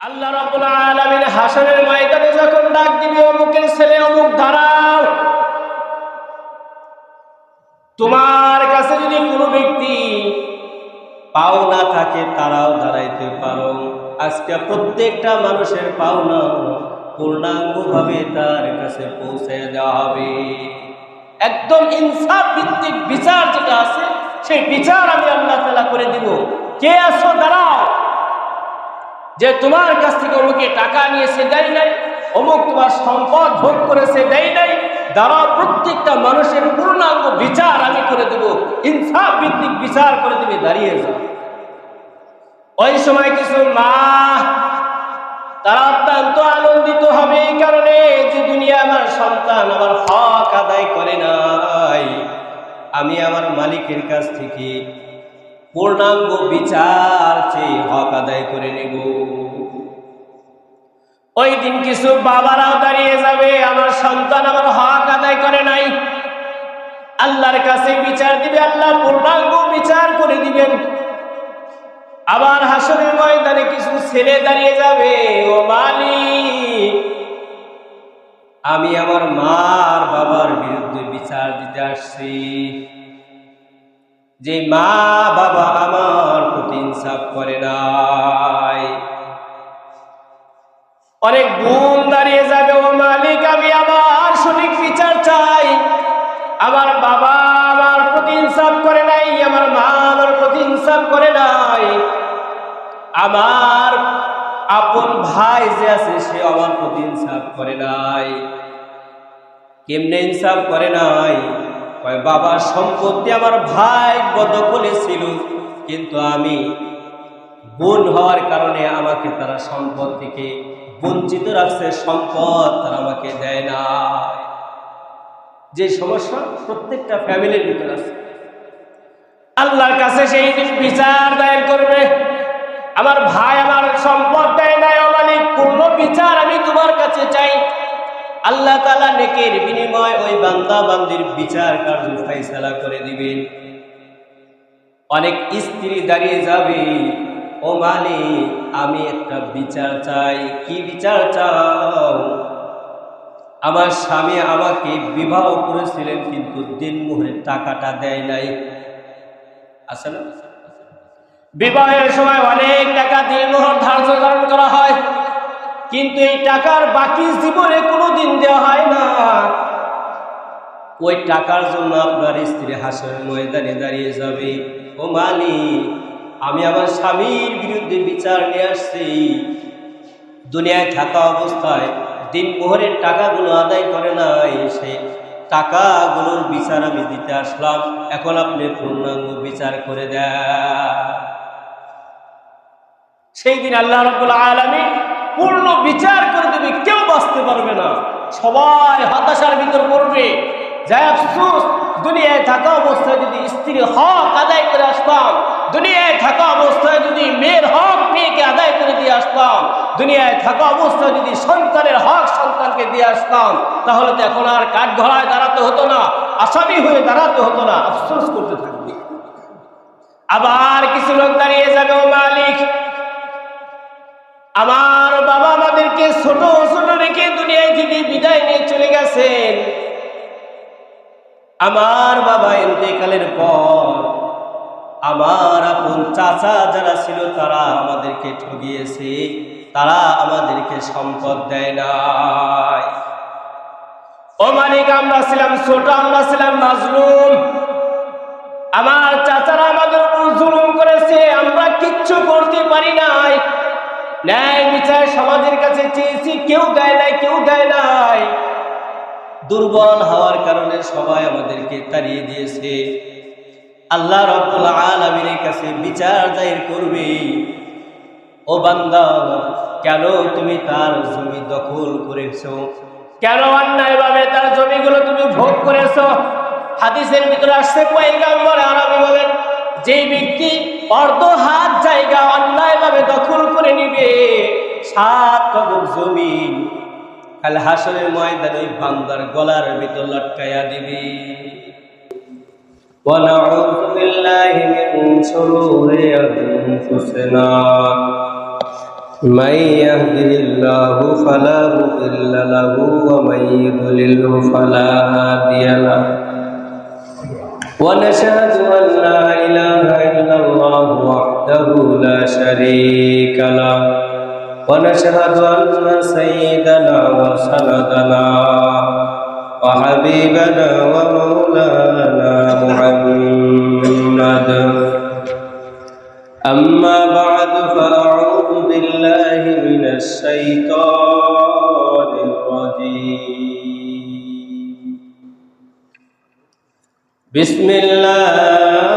আল্লাহ রাব্বুল আলামিন হাসরের ময়দানে যখন ডাক দিবে, অমুকের ছেলে, অমুক দাঁড়াও। তোমার কাছে যদি কোনো ব্যক্তি পাওনা থাকে, তারাও দাঁড়াইতে পারো। আজকে প্রত্যেকটা মানুষের পাওনা পূর্ণাঙ্গভাবে তার কাছে পৌঁছে দেওয়া হবে। একদম ইনসাফ ভিত্তিক বিচার যেটা আছে, সেই বিচার আমি আল্লাহ তালা করে দিব। কে আসো দাঁড়াও। যে তোমার কাছ থেকে অমুকে টাকা নিয়েছে দেয় নাই, অমুক তোমার সম্পদ ভোগ করেছে দেয় নাই, দ্বারা প্রত্যেকটা মানুষের পূর্ণাঙ্গ বিচার আমি করে দেব, ইনসাফ ভিত্তিক বিচার করে দেবে দাঁড়িয়ে যাও। ওই সময় কিছু মা, তারা অত্যন্ত আনন্দিত হবে এই কারণে যে দুনিয়া আমার সন্তান আমার হক আদায় করে নাই। আমি আমার মালিকের কাছ থেকে পূর্ণাঙ্গ বিচার চেয়ে হক আদায় করে নেব। ওই দিন কিছু বাবারাও দাঁড়িয়ে যাবে, আমার সন্তান আমার হক আদায় করে নাই। আল্লাহর কাছে বিচার দিবে, আল্লাহ পূর্ণাঙ্গ বিচার করে দিবেন। আবার হাসনের ময়দানে কিছু ছেলে দাঁড়িয়ে যাবে, ও মালিক, আমি আমার মার বাবার বিরুদ্ধে বিচার দিতে আসছি। যে মা বাবা আমার প্রতি ইনসাফ করে নাই। অনেক গুণ দাঁড়িয়ে যাবে, ও মালিক, আমি আমার সঠিক বিচার চাই। আমার বাবা আমার প্রতি ইনসাফ করে নাই, আমার মা আমার প্রতি ইনসাফ করে নাই। আমার আপন ভাই যে আছে, সে আমার প্রতি ইনসাফ করে নাই। কেমনে ইনসাফ করে নাই? কয় বাবার সম্পত্তি আমার ভাই বদখলে ছিল, কিন্তু আমি বোন হওয়ার কারণে আমাকে তারা সম্পদ থেকে বঞ্চিত রাখছে, সম্পদ তারা আমাকে দেয় না। যে সমস্যা প্রত্যেকটা ফ্যামিলির ভিতরে আছে। আল্লাহর কাছে সেই দিন বিচার দায়ের করবে। আমার ভাই আমার সম্পদ দেয় নাই অমালিক পূর্ণ বিচার আমি তোমার কাছে চাই। আল্লাহ তালা নেকের বিনিময় ওই বান্দা বান্দির বিচার কার্য ফাইসালা করে দিবেন। অনেক স্ত্রী দাঁড়িয়ে যাবে, ও মালিক, আমি একটা বিচার চাই। কি বিচার চাও? আমার স্বামী আমাকে বিবাহ করেছিলেন, কিন্তু দিন মুহূর্তে টাকাটা দেয় নাই। আসলে বিবাহের সময় অনেক টাকা দিনমোহর ধার্য ধারণ করা হয়। কিন্তু এই টাকার বাকি জীবনে কোনোদিন দেওয়া হয় না। ওই টাকার জন্য আপনার স্ত্রী হাসের ময়দানে দাঁড়িয়ে যাবে। ও মালিক, আমি আমার স্বামীর বিরুদ্ধে বিচার নিয়ে আসছি। দুনিয়ায় থাকা অবস্থায় দিন মোহরের টাকাগুলো আদায় করে নাই, সে টাকাগুলোর বিচার আমি দিতে আসলাম। এখন আপনি পূর্ণাঙ্গ বিচার করে দেন। সেই দিন আল্লাহ রব্বুল আলমী পূর্ণ বিচার করে দেবে, কেউ বাঁচতে পারবে না। সবাই হতাশার ভিতর পড়বে। যাই আফসোস দুনিয়ায় থাকা অবস্থায় যদি স্ত্রীর হক আদায় করে আসতাম, দুনিয়ায় থাকা অবস্থায় যদি মেয়ের হক মেয়েকে আদায় করে দিয়ে আসতাম, দুনিয়ায় থাকা অবস্থায় যদি সন্তানের হক সন্তানকে দিয়ে আসতাম, তাহলে তো এখন আর কাঠ ঘোড়ায় দাঁড়াতে হতো না, আসামি হয়ে দাঁড়াতে হতো না, আফসোস করতে থাকবে। আবার কিছু লোক দাঁড়িয়ে যাবে, ও মালিক আমার বাবা আমাদেরকে ছোট ছোট রেখে দুনিয়ায় থেকে বিদায় নিয়ে চলে গেছেন, আমার বাবা ইন্তেকালের পর আমার আপন চাচা যারা ছিল, তারা আমাদেরকে ঠগিয়েছে। তারা আমাদেরকে সম্পদ দেয় নাই। ও মালিক, আমরা ছিলাম ছোট, আমরা ছিলাম মাজলুম। আমার চাচারা আমাদের উপর জুলুম করেছে, আমরা কিচ্ছু করতে পারি নাই। ন্যায় বিচার সমাজের কাছে চেয়েছি, কেউ দেয় নাই, কেউ দেয় নাই। দুর্বল হওয়ার কারণে সবাই আমাদেরকে তাড়িয়ে দিয়েছে। আল্লাহ রব্বুল আলমীর কাছে বিচার দায়ের করবে। ও বান্দা, কেন তুমি তার জমি দখল করেছ? কেন অন্যায়ভাবে তার জমিগুলো তুমি ভোগ করেছ? হাদিসের ভিতরে আসছে কয়েক পয়গাম্বর আরবি বলেন যেই ব্যক্তি অর্ধ হাত জায়গা অন্যায়ভাবে দখল করে নিবে সাত কবর জমিন কাল হাসনের ময়দান ওই বান্দার গলার ভিতর লটকাইয়া দিবি ونعوذ بالله من شرور أنفسنا من يهده الله فلا مضل له ومن يضلله فلا هادي له ونشهد أن لا إله إلا الله وحده لا شريك له ونشهد أن سيدنا وسندنا وحبيبنا ومولانا محمد أما بعد فأعوذ بالله من الشيطان বিসমিল্লাহ।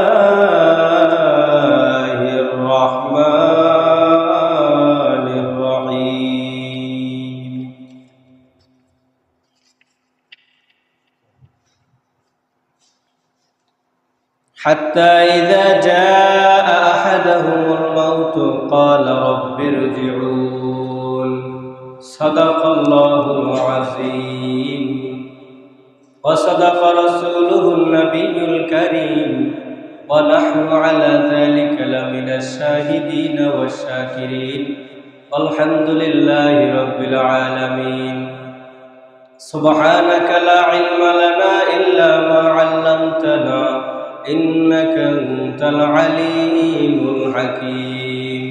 হাকিম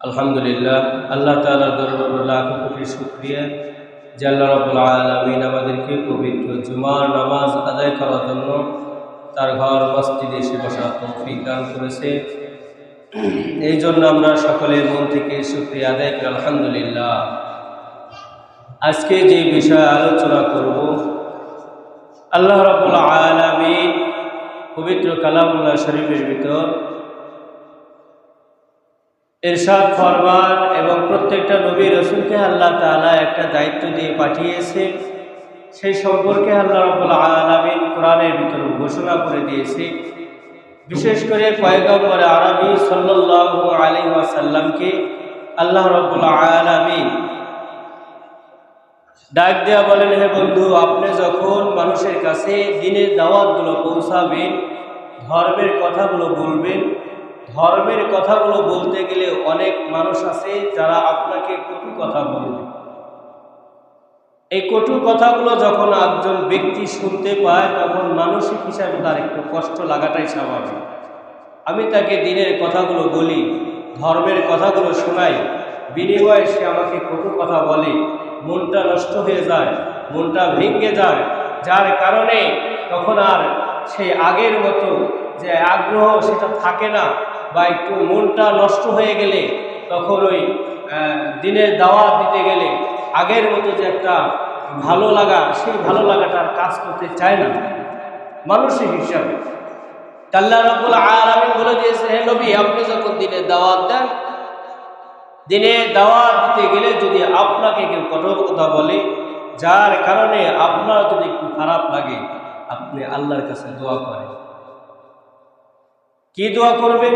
আলহামদুলিল্লাহ, আল্লাহ তালার দরবার লাখ কোটি শুক্রিয়া। যে আল্লাহ রবুল আলমিন আমাদেরকে পবিত্র জুমার নামাজ আদায় করার জন্য তার ঘর, মসজিদে এসে বসা তৌফিক দান করেছে। এই জন্য আমরা সকলে মন থেকে শুক্রিয়া আদায় করি, আলহামদুলিল্লাহ। আজকে যে বিষয়ে আলোচনা করব, আল্লাহ রবুল আলমিন পবিত্র কালামুল্লাহ শরীফের ভিতর এরশাদ, ফরমান এবং প্রত্যেকটা নবী রসুলকে আল্লাহ তাআলা একটা দায়িত্ব দিয়ে পাঠিয়েছে। সেই সম্পর্কে আল্লাহ রাব্বুল আলামিন কোরআনের ভিতর ঘোষণা করে দিয়েছে। বিশেষ করে পয়গম্বর আরবি সাল্লাল্লাহু আলাইহি ওয়াসাল্লামকে আল্লাহ রাব্বুল আলামিন ডাক দেয়া বলেন, হে বন্ধু, আপনি যখন মানুষের কাছে দিনের দাওয়াতগুলো পৌঁছাবেন, ধর্মের কথাগুলো বলবেন, ধর্মের কথাগুলো বলতে গেলে অনেক মানুষ আছে যারা আপনাকে কটু কথা বলবে। এই কটু কথাগুলো যখন একজন ব্যক্তি শুনতে পায়, তখন মানসিক হিসাবে তার একটু কষ্ট লাগাটাই স্বাভাবিক। আমি তাকে দিনের কথাগুলো বলি, ধর্মের কথাগুলো শোনাই, বিনিময়ে সে আমাকে কটু কথা বলে। মনটা নষ্ট হয়ে যায়, মনটা ভেঙে যায়। যার কারণে তখন আর সেই আগের মতো যে আগ্রহ সেটা থাকে না বা একটু মনটা নষ্ট হয়ে গেলে তখন ওই দিনের দাওয়াত দিতে গেলে আগের মতো যে একটা ভালো লাগা, সেই ভালো লাগাটার কাজ করতে চায় না। মানুষের হিসাবে। আল্লাহ রাব্বুল আলামিন বলে দিয়েছে, হে নবী, আপনি যখন দিনের দাওয়াত দেন দিনে দাওয়াত দিতে গেলে যদি আপনাকে কেউ কঠোর কথা বলে, যার কারণে আপনার যদি একটু খারাপ লাগে, আপনি আল্লাহর কাছে দোয়া করেন। কি দোয়া করবেন?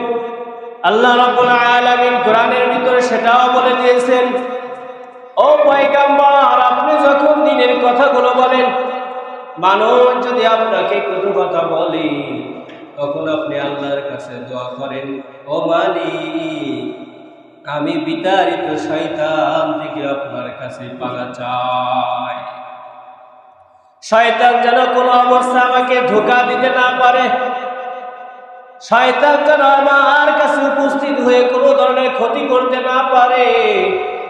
আল্লাহ রাব্বুল আলামিন কোরআনের ভিতরে সেটাও বলে দিয়েছেন, ও পয়গাম্বর, আপনি যখন দিনের কথাগুলো বলেন, মানুষ যদি আপনাকে কটু কথা বলে, তখন আপনি আল্লাহর কাছে দোয়া করেন। ও মালিক আমি বিতাড়িত শয়তান থেকে আপনার কাছে পালা চাই। শয়তান যেন কোনো অবস্থা আমাকে ধোকা দিতে না পারে। শয়তান যেন আমার কাছে উপস্থিত হয়ে কোনো ধরনের ক্ষতি করতে না পারে।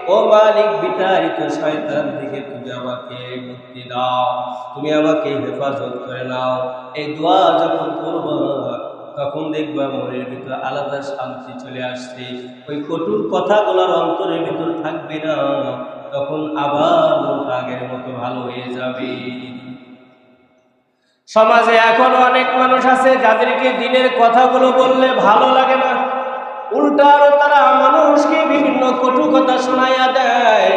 ও মালিক, বিতাড়িত শয়তান থেকে তুমি আমাকে মুক্তি দাও। তুমি আমাকে হেফাজত করে নাও। এই দোয়া যখন করব তখন দেখবা মনের ভিতরে আলাদা শান্তি চলে আসছে? ওই কটুর কথাগুলোর অন্তরের ভিতর থাকবে না। তখন আবার আগের মতো ভালো হয়ে যাবে। সমাজে এখনও অনেক মানুষ আছে যাদেরকে দিনের কথাগুলো বললে ভালো লাগে না। উল্টা তারা মানুষকে বিভিন্ন কটু কথা শোনাইয়া দেয়।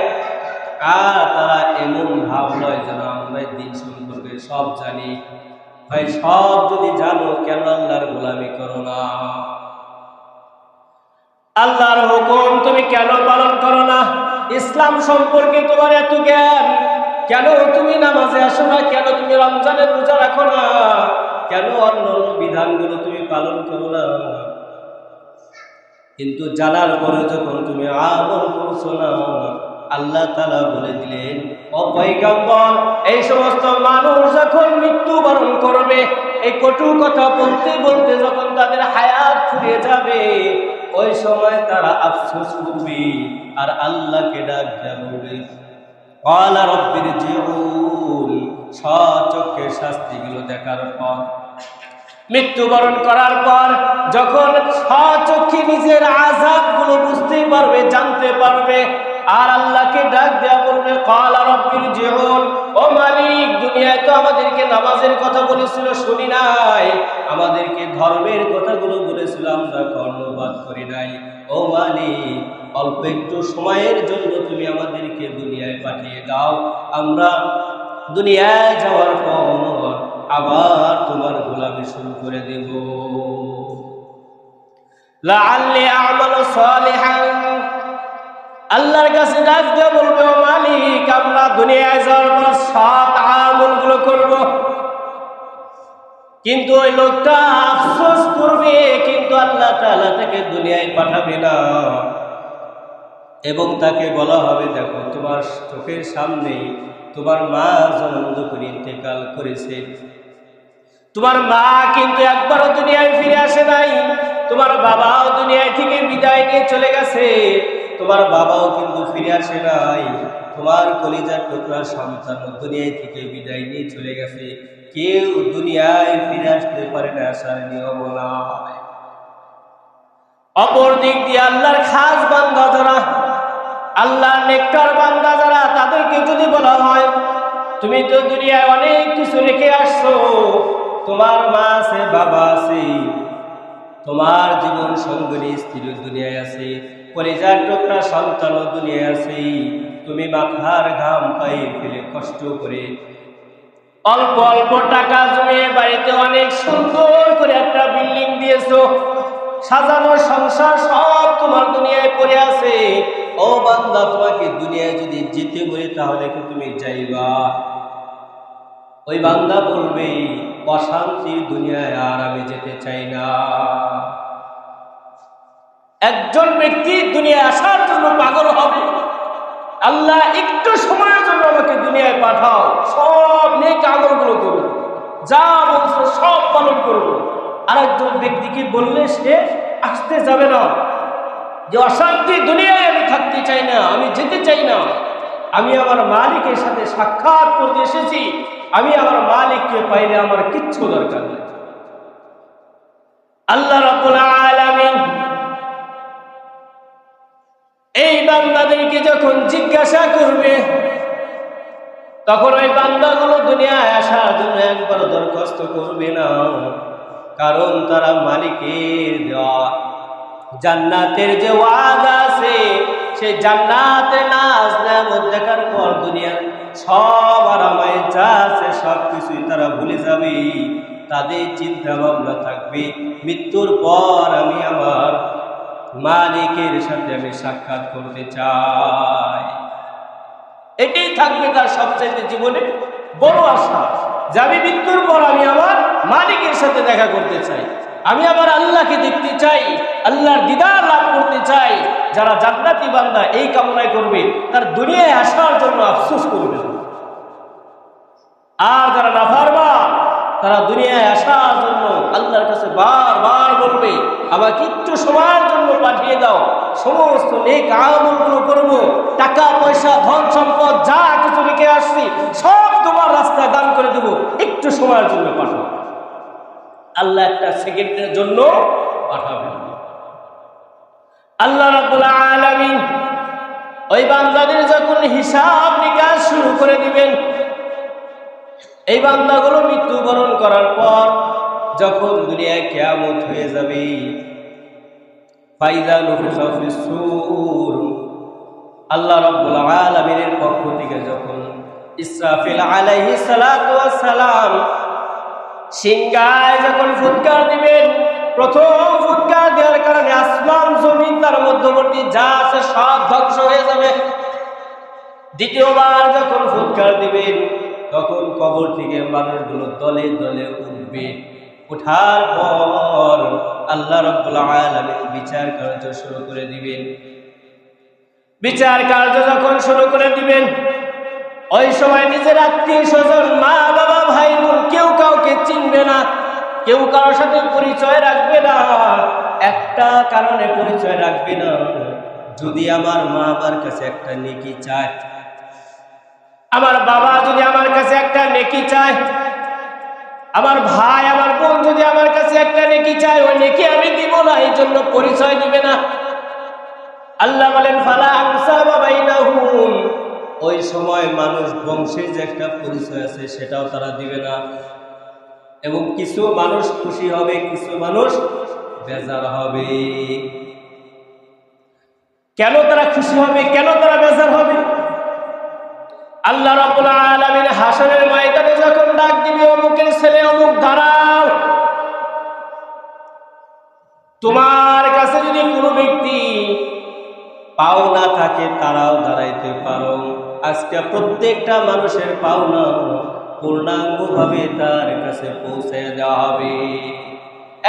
আর তারা এমন ভাব লয় যেন আমরা দিন সম্পর্কে সব জানি। ভাই, সব যদি জানো কেন আল্লাহর গোলামি করো না। আল্লাহর হুকুম তুমি কেন পালন করো না? ইসলাম সম্পর্কে তোমার এত জ্ঞান। কেন তুমি নামাজে আসো না? কেন তুমি রমজানের রোজা রাখো না? কেন অন্য অন্য বিধানগুলো তুমি পালন করো না? কিন্তু জানার পরে যখন তুমি আমল করছ না আল্লাহ তালা বলে দিলেন অপৈগম্বর এই সমস্ত মানুষ যখন মৃত্যুবরণ করবে, এই কটু কথা বলতে বলতে যখন তাদের হায়াত ফুরিয়ে যাবে, ওই সময় তারা আফসোস করবে আর আল্লাহকে ডাক বলবে, কলা রব্বির জীবন সচক্ষে শাস্তিগুলো দেখার পর। মৃত্যুবরণ করার পর যখন সচক্ষে নিজের আজাবগুলো বুঝতে পারবে, জানতে পারবে আর আল্লাহকে ডাক দেয়া বলবে, কলা রব্বির জীবন ও মালিক, দুনিয়ায় তো আমাদেরকে নামাজের কথা বলেছিল, শুনি নাই। আমাদেরকে ধর্মের কথাগুলো বলেছিল আমরা কর্ণপাত করি নাই। ও মালিক, অল্প একটু সময়ের জন্য তুমি আমাদেরকে দুনিয়ায় পাঠিয়ে দাও। আমরা দুনিয়ায় যাওয়ার পর আবার তোমার গোলামি শুরু করে দেব। লাআল্লি আমালু আল্লাহর কাছে ডাক দিয়ে বলবে, ও মালিক, আমরা দুনিয়ায় যাওয়ার পর সৎ আমলগুলো করব। কিন্তু ওই লোকটা আফসোস করবে, কিন্তু আল্লাহ তাআলা তাকে দুনিয়ায় পাঠাবে না। এবং তাকে বলা হবে, দেখো, তোমার চোখের সামনেই তোমার মা জনন্দ করে ইন্তেকাল করেছে। তোমার মা কিন্তু একবারও দুনিয়ায় ফিরে আসে নাই। তোমার বাবাও দুনিয়ায় থেকে বিদায় নিয়ে চলে গেছে। তোমার বাবাও কিন্তু ফিরে আসে নাই। তোমার কলিজার টুকরা সন্তান দুনিয়ায় থেকে বিদায় নিয়ে চলে গেছে। কেউ দুনিয়ায় ফিরে আসতে পারে না, আসার নিয়ম নয় অপর দিক দিয়ে আল্লাহর খাস বান্দা যারা, আল্লাহর নেকটার বান্দা যারা, তাদেরকে যদি বলা হয়, তুমি তো দুনিয়ায় অনেক কিছু রেখে আসছো, তোমার মা আছে, বাবা আছে, তোমার জীবন সঙ্গী স্ত্রী দুনিয়ায় আছে পরিজার টুকরা সন্তানও দুনিয়ায় আছে। তুমি মাথার ঘাম পায়ে ফেলে কষ্ট করে। অল্প অল্প টাকা জমিয়ে বাড়িতে অনেক সুন্দর করে একটা বিল্ডিং দিয়েছ। সাজানো সংসার সব তোমার দুনিয়ায় পড়ে আছে। ও বান্দা, তোমাকে দুনিয়ায় যদি যেতে বলে তাহলে কি তুমি যাইবা? ওই বান্দা বলবে, অশান্তি দুনিয়ায় আর আমি যেতে চাই না। একজন ব্যক্তি দুনিয়ায় আসার জন্য পাগল হবে। আল্লাহ একটু সময়ের জন্য আমাকে দুনিয়ায় পাঠাও। সব নেক আমলগুলো করব যা বলছো সব পালন করব আরেকজন ব্যক্তিকে বললে সে আসতে যাবে না। যে অশান্তি দুনিয়ায় আমি থাকতে চাই না, আমি যেতে চাই না। আমি আমার মালিকের সাথে সাক্ষাৎ করতে এসেছি। আমি আমার মালিককে পাইলে আমার কিচ্ছু দরকার নেই। আল্লাহ রাব্বুল বান্দাদেরকে যখন জিজ্ঞাসা করবে, তখন ওই বান্দাগুলো দুনিয়ায় আসার জন্য একবার দরখাস্ত করবে না। কারণ তারা মালিকের দেওয়া। জান্নাতের যে ওয়াদা আছে, সেই জান্নাতে নাচ নেমত দেখার পর দুনিয়ার সব আরামায় যা আছে, সব কিছুই তারা ভুলে যাবে। তাদের চিন্তা ভাবনা থাকবে, মৃত্যুর পর আমি আমার মালিকের সাথে আমি সাক্ষাৎ করতে চাই। এটাই থাকবে তার সবচাইতে জীবনে বড় আশা। যে আমি মৃত্যুর পর আমি আমার মালিকের সাথে দেখা করতে চাই। আমি আমার আল্লাহকে দেখতে চাই, আল্লাহর দিদার লাভ করতে চাই। যারা জান্নাতি বান্দা এই কামনায় করবে, তার দুনিয়ায় আসার জন্য আফসোস করবে। আর যারা নাফারবা তারা দুনিয়ায় আসার জন্য আল্লাহর কাছে বারবার বলবে আবার কিচ্ছু সময়ের জন্য পাঠিয়ে দাও। সমস্ত নেক আমলগুলো করব। টাকা, পয়সা, ধন সম্পদ, যা কিছু রেখে আসছি, সব তোমার রাস্তায় দান করে দেব। একটু সময়ের জন্য পাঠাও। আল্লাহ একটা সেকেন্ডের জন্য পাঠাবেন। আল্লাহ আলামিন ওই বান্দাদের যখন হিসাব নিকাশ শুরু করে দিবেন এই বান্দাগুলো মৃত্যুবরণ করার পর যখন দুনিয়ায় কেয়ামত হয়ে যাবে আল্লাহ রাব্বুল আলামিনের পক্ষ থেকে যখন ইসরাফিল ওয়াস সালাম সিংগায় যখন ফুৎকার দিবেন, প্রথম ফুৎকার দেওয়ার কারণে আসমান, জমিন, তার মধ্যবর্তী যা আছে সব ধ্বংস হয়ে যাবে। দ্বিতীয়বার যখন ফুৎকার দিবেন তখন কবর থেকে মানুষগুলো দলে দলে উঠবে। ওঠার পর আল্লাহ রব্বুল বিচার কার্য শুরু করে দিবেন। বিচার কার্য যখন শুরু করে দিবেন, ওই সময় নিজের আত্মীয় স্বজন, মা, বাবা, ভাই, বোন কেউ কাউকে চিনবে না, কেউ কারোর সাথে পরিচয় রাখবে না, একটা কারণে পরিচয় রাখবে না। যদি আমার মা আমার কাছে একটা নেকি চায় আমার বাবা যদি আমার কাছে একটা নেকি চায়, আমার ভাই, আমার বোন যদি আমার কাছে একটা নেকি চায়, ওই নেকি আমি দিব না, এই জন্য পরিচয় দিবে না। আল্লাহ বলেন, ফালা ওই সময় মানুষ বংশের যে একটা পরিচয় আছে, সেটাও তারা দিবে না। এবং কিছু মানুষ খুশি হবে, কিছু মানুষ বেজার হবে। কেন তারা খুশি হবে? কেন তারা বেজার হবে? আল্লাহ রাব্বুল আলামিন হাসরের ময়দানে যখন ডাক দিবে, অমুকের ছেলে, অমুক, দাঁড়াও। তোমার কাছে যদি কোনো ব্যক্তি পাওনা থাকে, তারাও দাঁড়াইতে পারো। আজকে প্রত্যেকটা মানুষের পাওনা পূর্ণাঙ্গভাবে তার কাছে পৌঁছে দেওয়া হবে।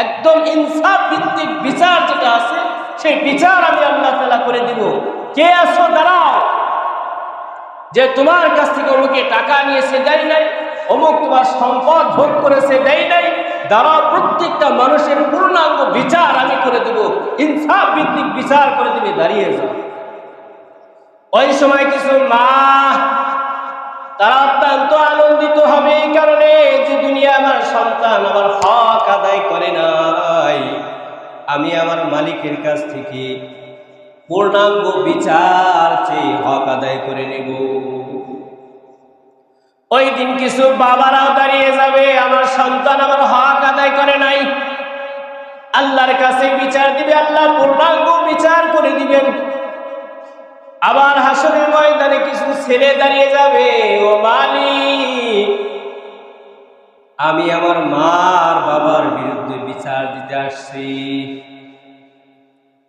একদম ইনসাফ ভিত্তিক বিচার যেটা আছে, সেই বিচার আমি আল্লাহ তালা করে দিব। কে আসো দাঁড়াও। যে তোমার কাছ থেকে অমুকে টাকা নিয়েছে দেয় নাই, অমুক তোমার সম্পদ ভোগ করেছে দেয় নাই, দ্বারা প্রত্যেকটা মানুষের পূর্ণাঙ্গ বিচার আমি করে দেব, ইনসাফ ভিত্তিক বিচার করে দিবে দাঁড়িয়ে যাও। ওই সময় কিছু মা, তারা অত্যন্ত আনন্দিত হবে এই কারণে যে দুনিয়া আমার সন্তান আমার হক আদায় করে নাই। আমি আমার মালিকের কাছ থেকে পূর্ণাঙ্গ বিচার চেয়ে হক আদায় করে নেব। ওই দিন কিছু বাবারাও দাঁড়িয়ে যাবে, আমার সন্তান আমার হক আদায় করে নাই। আল্লাহর কাছে বিচার দিবে, আল্লাহ পূর্ণাঙ্গ বিচার করে দিবেন। আবার হাসনের ময়দানে কিছু ছেলে দাঁড়িয়ে যাবে, ও মালিক, আমি আমার মার বাবার বিরুদ্ধে বিচার দিতে আসছি।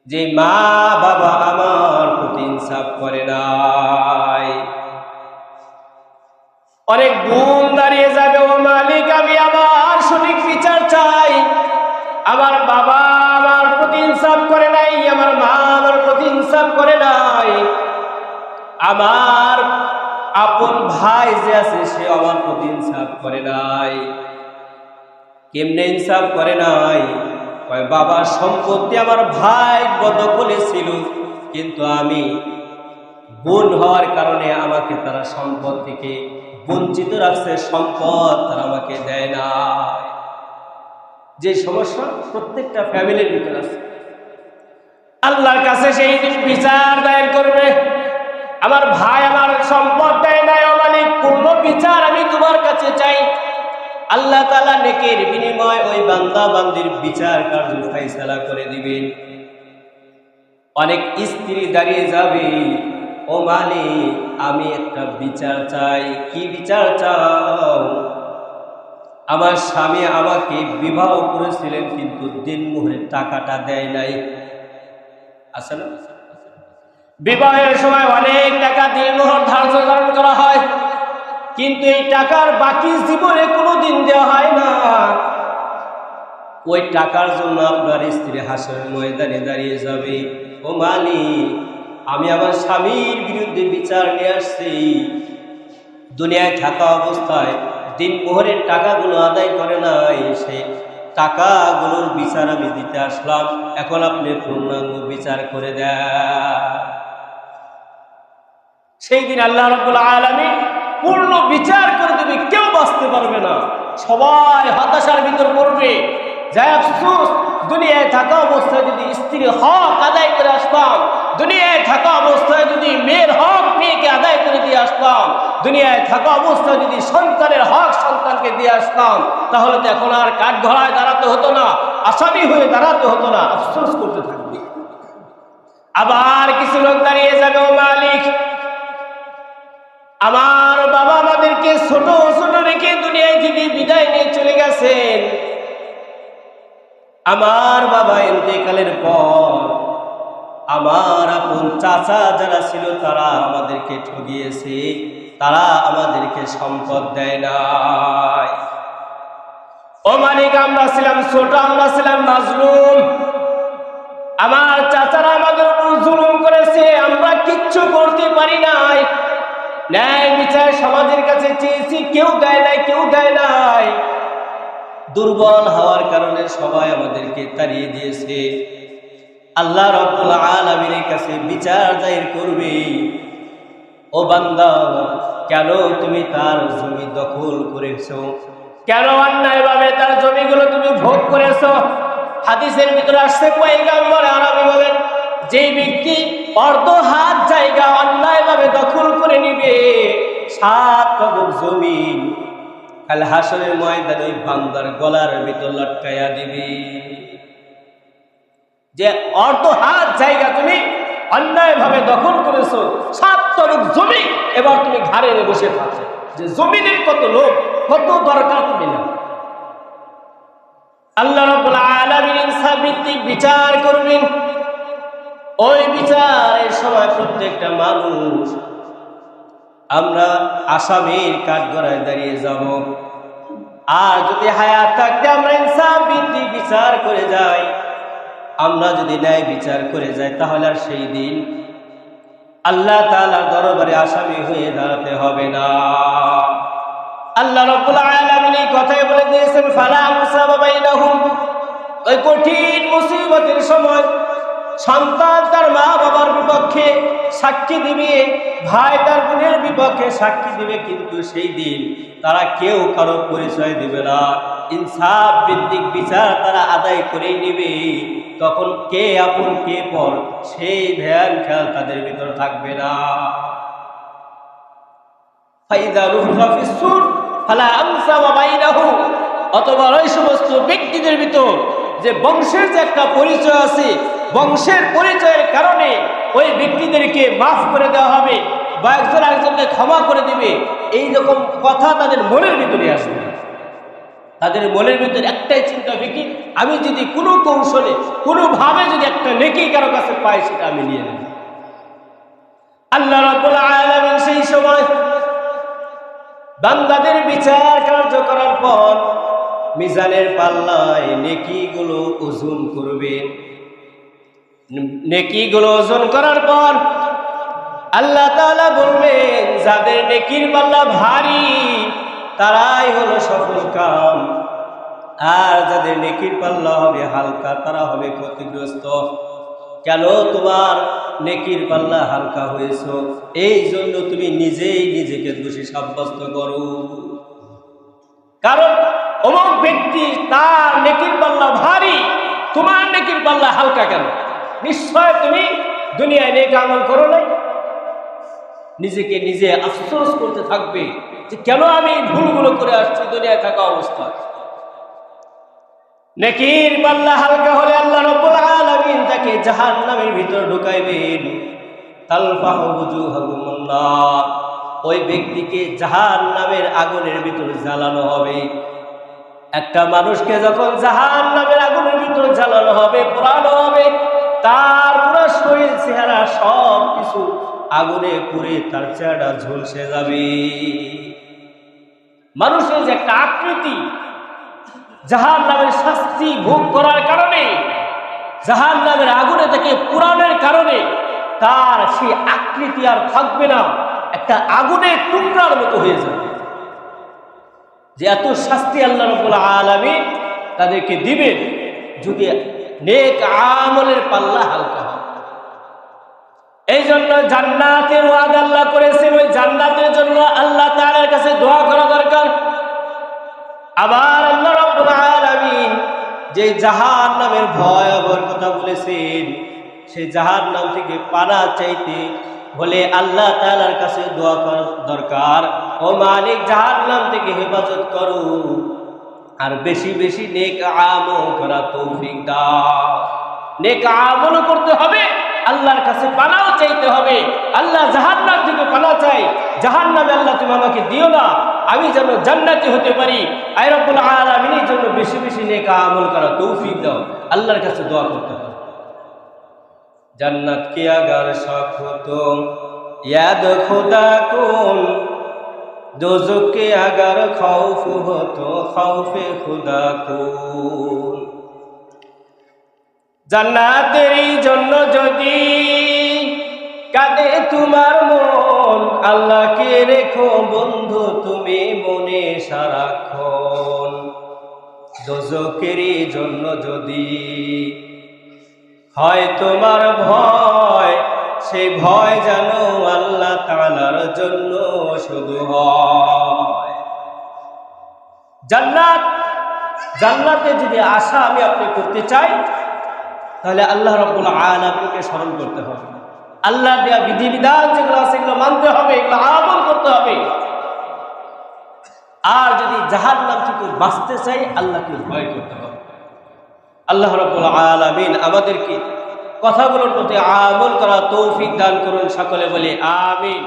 যে মা বাবা আমার প্রতি ইনসাফ করে নাই। অনেক গুণ দাঁড়িয়ে যাবে, ও মালিক, আমি আবার সঠিক বিচার চাই। আমার বাবা আমার প্রতি ইনসাফ করে নাই, আমার মা আমার প্রতি ইনসাফ করে নাই। আমার আপন ভাই যে আছে, সে আমার প্রতি ইনসাফ করে নাই। কেমনে ইনসাফ করে নাই? বাবার সম্পত্তি আমার ভাই বদখলে ছিল কিন্তু আমি বোন হওয়ার কারণে আমাকে তারা সম্পদ থেকে বঞ্চিত রাখছে, সম্পদ তারা আমাকে দেয় না যে সমস্যা প্রত্যেকটা ফ্যামিলির ভিতরে আছে। আল্লাহর কাছে সেই বিচার দায়ের করবে। আমার ভাই আমার সম্পদ দেয় ও মালিক পূর্ণ বিচার আমি তোমার কাছে চাই। আল্লাহ তালা নেকের বিনিময় ওই বান্দা বান্দির বিচার কার্য ফাইসালা করে দিবেন। অনেক স্ত্রী দাঁড়িয়ে যাবে, ও মালিক, আমি একটা বিচার চাই। কি বিচার চাও? আমার স্বামী আমাকে বিবাহ করেছিলেন, কিন্তু দিন মুহূর্তে টাকাটা দেয় নাই। না? বিবাহের সময় অনেক টাকা দিন মোহর ধার্য ধারণ করা হয় কিন্তু এই টাকার বাকি জীবনে কোনো দিন দেওয়া হয় না। ওই টাকার জন্য আপনার স্ত্রী হাসের ময়দানে দাঁড়িয়ে যাবে। ও মালিক, আমি আমার স্বামীর বিরুদ্ধে বিচার নিয়ে আসছি। দুনিয়ায় থাকা অবস্থায় দিন মোহরের টাকাগুলো আদায় করে নাই, সে টাকাগুলোর বিচার আমি দিতে আসলাম। এখন আপনি পূর্ণাঙ্গ বিচার করে দেন। সেই দিন আল্লাহ রব্বুল আলমী পূর্ণ বিচার করে দেবে, কেউ বাঁচতে পারবে না। সবাই হতাশার ভিতর পড়বে। যাই আফসোস দুনিয়ায় থাকা অবস্থায় যদি স্ত্রী হক আদায় করে আসতাম, দুনিয়ায় থাকা অবস্থায় যদি মেয়ের হক মেয়েকে আদায় করে দিয়ে আসতাম, দুনিয়ায় থাকা অবস্থায় যদি সন্তানের হক সন্তানকে দিয়ে আসতাম, তাহলে তো এখন আর কাঠ ঘোড়ায় দাঁড়াতে হতো না, আসামি হয়ে দাঁড়াতে হতো না, আফসোস করতে থাকবে। আবার কিছু লোক দাঁড়িয়ে যাবে, ও মালিক আমার বাবা আমাদেরকে ছোট ছোট রেখে দুনিয়ায় থেকে বিদায় নিয়ে চলে গেছেন। আমার বাবা ইন্তেকালের পর আমার আপন চাচা যারা ছিল, তারা আমাদেরকে ঠগিয়েছে। তারা আমাদেরকে সম্পদ দেয় নাই। ও মালিক, আমরা ছিলাম ছোট, আমরা ছিলাম মাজলুম। আমার চাচারা আমাদের জুলুম করেছে, আমরা কিচ্ছু করতে পারি নাই। ন্যায় বিচার সমাজের কাছে চেয়েছি, কেউ দেয় নাই, কেউ দেয় নাই। দুর্বল হওয়ার কারণে সবাই আমাদেরকে তাড়িয়ে দিয়েছে। আল্লাহ রব্বুল আলমিনের কাছে বিচার দায়ের করবে। ও বান্দা, কেন তুমি তার জমি দখল করেছ? কেন অন্যায়ভাবে তার জমিগুলো তুমি ভোগ করেছ? হাদিসের ভিতরে আসছে পয়গাম্বর আরবি বলেন যে ব্যক্তি অর্ধ হাত জায়গা অন্যায়ভাবে দখল করে নিবে, সাত কদম জমিন। কাল হাসনের ময়দানে বান্দার গলার ভিতর লটকাইয়া দিবে। যে অর্ধ হাত জায়গা তুমি অন্যায়ভাবে দখল করেছ, সাত তরফ জমি এবার তুমি ঘাড়ে বসে থাকছো যে জমিনের কত লোক কত দরকার তুমি না আল্লাহ রাব্বুল আলামিন ইনসাফ ভিত্তিক বিচার করবেন। ওই বিচারের সময় প্রত্যেকটা মানুষ। আমরা আসামির কাঠগড়ায় দাঁড়িয়ে যাব। আর যদি হায়াত থাকতে আমরা ইনসাফ ভিত্তিক বিচার করে যাই। আমরা যদি ন্যায় বিচার করে যাই, তাহলে আর সেই দিন আল্লাহ তাআলার দরবারে আসামি হয়ে দাঁড়াতে হবে না। আল্লাহ রাব্বুল আলামিন এই কথাই বলে দিয়েছেন, ফালা মুসাবা বাইনাহুম। ওই কঠিন মুসিবতের সময় সন্তান তার মা বাবার বিপক্ষে সাক্ষী দিবে, ভাই তার বোনের বিপক্ষে সাক্ষী দিবে, কিন্তু সেই দিন তারা কেউ কারও পরিচয় দিবে না। ইনসাফ ভিত্তিক বিচার তারা আদায় করেই নেবে। তখন কে আপন, কে পর, সেই ধ্যান খেয়াল তাদের ভিতরে থাকবে না। অথবা ওই সমস্ত ব্যক্তিদের ভিতর যে বংশের যে একটা পরিচয় আছে বংশের পরিচয়ের কারণে ওই ব্যক্তিদেরকে মাফ করে দেওয়া হবে বা একজন একজনকে ক্ষমা করে দিবে এই রকম কথা তাদের মনের ভিতরে আসবে। তাদের মনের ভিতরে একটাই চিন্তা কি, আমি যদি কোনো কৌশলে, কোনোভাবে যদি একটা নেকি কারও কাছে পাই, সেটা আমি নিয়ে নেব। আল্লাহ সেই সময় বান্দাদের বিচার কার্য করার পর মিজানের পাল্লায় নেকিগুলো ওজন করবেন নেকিগুলো ওজন করার পর আল্লাহ তাআলা বলবেন, যাদের নেকির পাল্লা ভারী, তারাই হলো সফল কাম। আর যাদের নেকির পাল্লা হবে হালকা, তারা হবে ক্ষতিগ্রস্ত। কেন তোমার নেকির পাল্লা হালকা হয়েছ? এই জন্য তুমি নিজেই নিজেকে দোষী সাব্যস্ত করো। কারণ অমুক ব্যক্তি তার নেকির পাল্লা ভারী, তোমার নেকির পাল্লা হালকা কেন? নিশ্চয় তুমি দুনিয়ায় নেক আমল করো নাই। নিজেকে নিজে আফসোস করতে থাকবে যে কেন আমি ভুলগুলো করে আসছি, দুনিয়ায় থাকা অবস্থায়। নেকির পাল্লা হালকা হলে আল্লাহ রব্বুল আলামিন তাকে জাহান্নামের ভিতর ঢুকাইবেন। তালফাহু বুজুহাহুম নার ওই ব্যক্তিকে জাহান্নামের আগুনের ভিতর জ্বালানো হবে। একটা মানুষকে যখন জাহান্নামের আগুনের ভিতর জ্বালানো হবে, পোড়ানো হবে তার পুরো শরীর চেহারা সব কিছু আগুনে পুড়ে তার চেহারা ঝলসে যাবে। মানুষের যে একটা আকৃতি, জাহান নামের শাস্তি ভোগ করার কারণে, জাহান নামের আগুনে থেকে পুরাণের কারণে তার সেই আকৃতি আর থাকবে না, একটা আগুনের টুকরার মতো হয়ে যাবে। যে এত শাস্তি আল্লাহ রব্বুল আলমী তাদেরকে দিবেন যদি নেক আমলের পাল্লা হালকা এই জন্য জান্নাতের ওয়াদ আল্লাহ করেছেন, ওই জান্নাতের জন্য আল্লাহ তাআলার কাছে দোয়া করা দরকার। আবার আল্লাহ রাব্বুল আলামিন যে জাহান নামের ভয়াবহ কথা বলেছেন, সেই জাহান নাম থেকে পানা চাইতে হলে আল্লাহ তাআলার কাছে দোয়া করা দরকার। ও মালিক জাহান নাম থেকে হেফাজত করো। আর বেশি বেশি নেক আমল করা তৌফিক দাও। নেক আমল করতে হবে, আল্লাহর কাছে পানাও চাইতে হবে। আল্লাহ জাহান্নাম থেকে পানা চাই জাহান্নামে আল্লাহ তুমি আমাকে দিও না, আমি যেন জান্নাতি হতে পারি। আয়রবুল আলমিনের জন্য বেশি বেশি নেকা আমল করা তৌফিক দাও, আল্লাহর কাছে দোয়া করতে হবে। জান্নাত কি আগার শখ ইয়াদ খোদা কোন দোজকে আগার খৌফ হতো, খৌফে খুদা কুল। জান্নাতেরই জন্য যদি কাঁদে তোমার মন, আল্লাহকে রেখো বন্ধু, তুমি মনে সারাক্ষণ। দোজকেরই জন্য যদি হয় তোমার ভয়, সেই ভয় যেন তাআলার জন্য শুধু জান্নাত, জান্নাতে যদি আশা আমি আপনি করতে চাই, তাহলে আল্লাহ রব্বুল আলমীকে স্মরণ করতে হবে। আল্লাহ দেওয়া বিধিবিধান যেগুলো আছে এগুলো মানতে হবে, এগুলো আমল করতে হবে। আর যদি জাহান নাম থেকে বাঁচতে চাই, আল্লাহকে ভয় করতে হবে। আল্লাহ রব্বুল আলমিন আমাদেরকে কথাগুলোর প্রতি আমল করা তৌফিক দান করুন সকলে বলে আমিন।